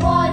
one.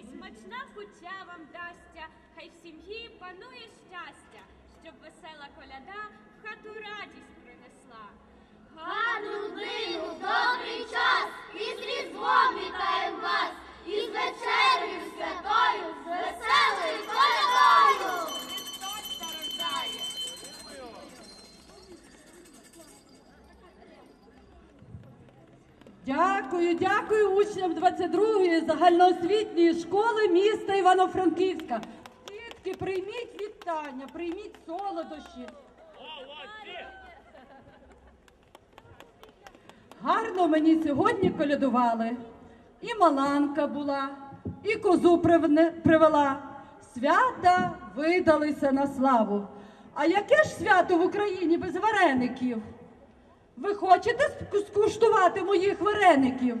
хай смачна кутя вам дасться, хай в сім'ї панує щастя, щоб весела коляда в хату радість принесла. Гану днину, добрий час, і з різдвом вітаєм вас, і з вечерею, святою, з веселою колядою. Дякую, дякую учням 22-ї загальноосвітньої школи міста Івано-Франківська. Дітки, прийміть вітання, прийміть солодощі. Гарно мені сьогодні колядували. І маланка була, і козу привела. Свята видалися на славу. А яке ж свято в Україні без вареників? Ви хочете скуштувати моїх вареників?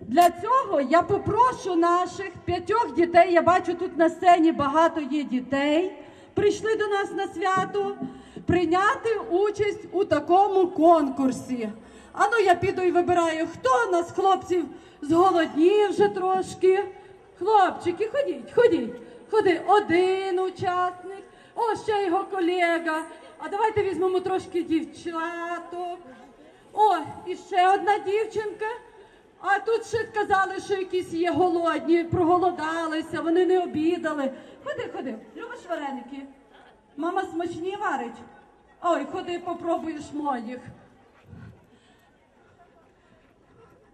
Для цього я попрошу наших п'ятьох дітей. Я бачу тут на сцені багато є дітей. Прийшли до нас на свято прийняти участь у такому конкурсі. Ану, я піду і вибираю, хто у нас, хлопців, зголоднів вже трошки. Хлопчики, ходіть, ходіть. Ходи, один учасник, о, ще його колега. А давайте візьмемо трошки дівчаток. О, і ще одна дівчинка. А тут ще казали, що якісь є голодні, проголодалися, вони не обідали. Ходи, ходи, любиш вареники? Мама смачні варить. Ой, ходи, попробуєш моїх.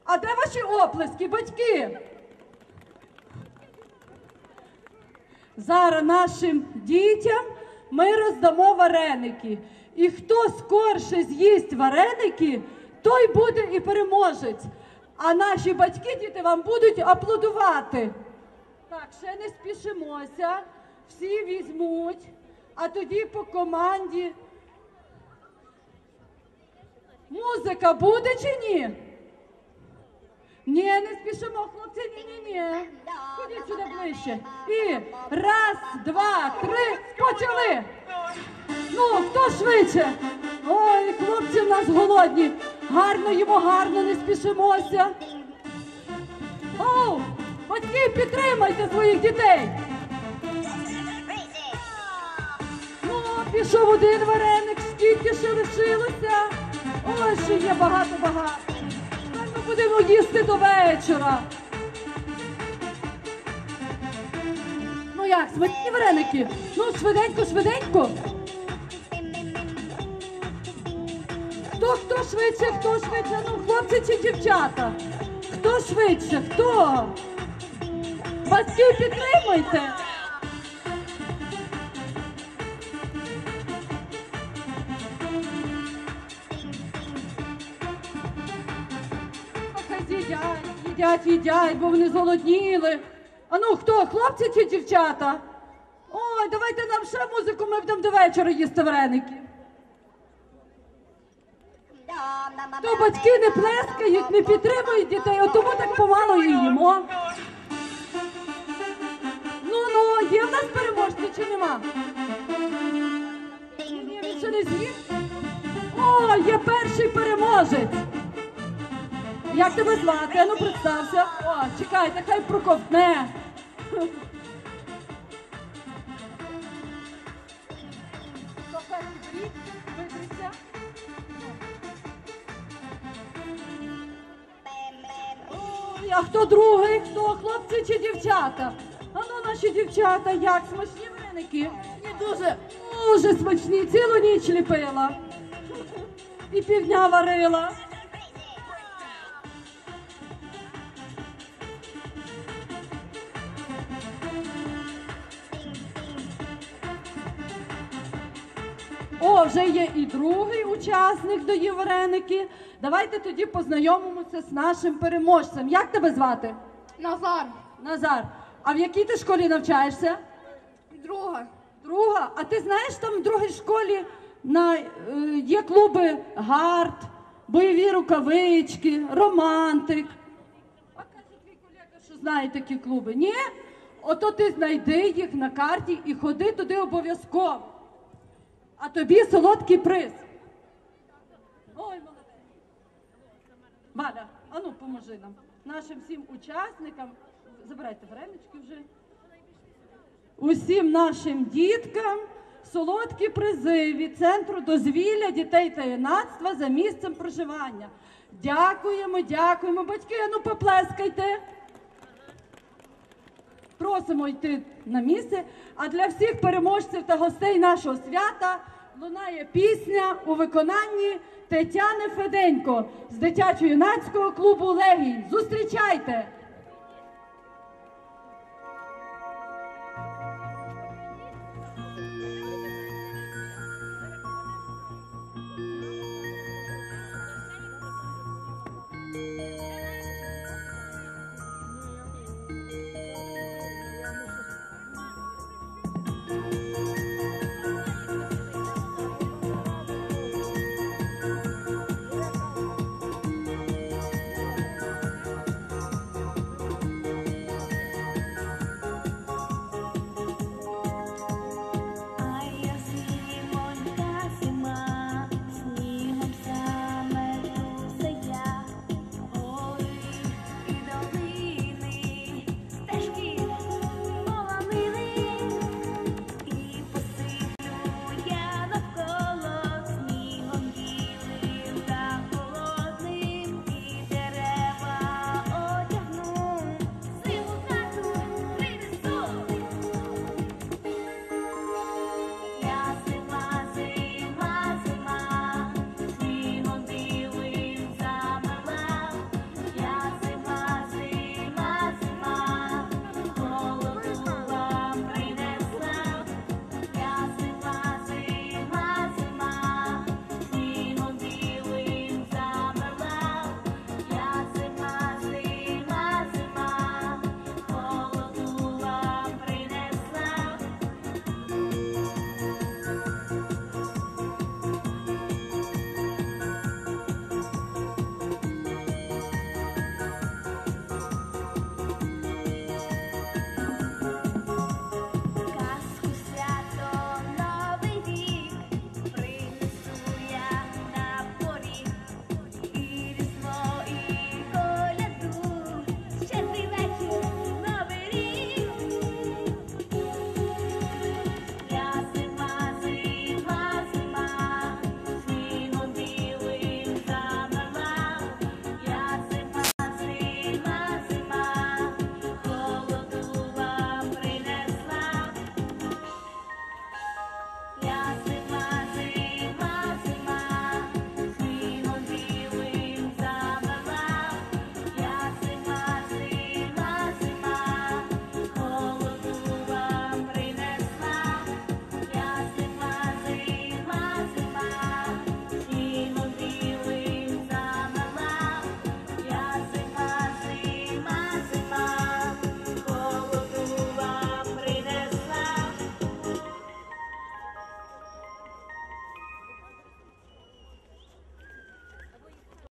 А де ваші оплески, батьки? Зараз нашим дітям ми роздамо вареники. І хто скорше з'їсть вареники, той буде і переможець. А наші батьки, діти, вам будуть аплодувати. Так, ще не спішимося. Всі візьмуть, а тоді по команді. Музика буде чи ні? Ні, не спішимо, хлопці, ні, ближче. І раз, два, три, почали. Ну, хто швидше? Ой, хлопці в нас голодні. Гарно їмо, гарно, не спішимося. Оу, батьки, підтримайте своїх дітей. Ну, пішов один вареник, скільки ще лишилося. Ой, ще є багато-багато. Ми будемо їсти до вечора. Як, смачні вареники? Ну, швиденько, швиденько. Хто, хто швидше, хто швидше? Ну, хлопці чи дівчата? Хто швидше? Хто? Батьки підтримуйте. Їдять, їдять, їдять, бо вони зголодніли. А ну хто, хлопці чи дівчата? Ой, давайте нам ще музику, ми будемо до вечора їсти вареники. То батьки не плескають, не підтримують дітей, от тому так помало і їмо. Ну ну, є в нас переможці чи нема? Він не? О, є перший переможець. Як тебе звати? Ну представся. О, чекайте, хай проковтне. А хто другий? Хто? Хлопці чи дівчата? А ну наші дівчата, як смачні вареники? І дуже, дуже смачні. Цілу ніч ліпила. І півдня варила. О, вже є і другий учасник доїв вареники. Давайте тоді познайомимося з нашим переможцем. Як тебе звати? Назар, Назар. А в якій ти школі навчаєшся? друга. Друга. А ти знаєш, там в другій школі на, е, є клуби гард, бойові рукавички, романтик. А каже твій колега, що знає такі клуби. Ні? Ото ти знайди їх на карті і ходи туди обов'язково. А тобі солодкий приз. Ой, молодець. Валя, а ну поможи нам. Нашим всім учасникам. Забирайте варенички вже. усім нашим діткам солодкі призи від центру дозвілля дітей та юнацтва за місцем проживання. Дякуємо, дякуємо. Батьки, ну поплескайте. Просимо йти на місце. А для всіх переможців та гостей нашого свята лунає пісня у виконанні Тетяни Феденько з дитячо-юнацького клубу Легінь. Зустрічайте!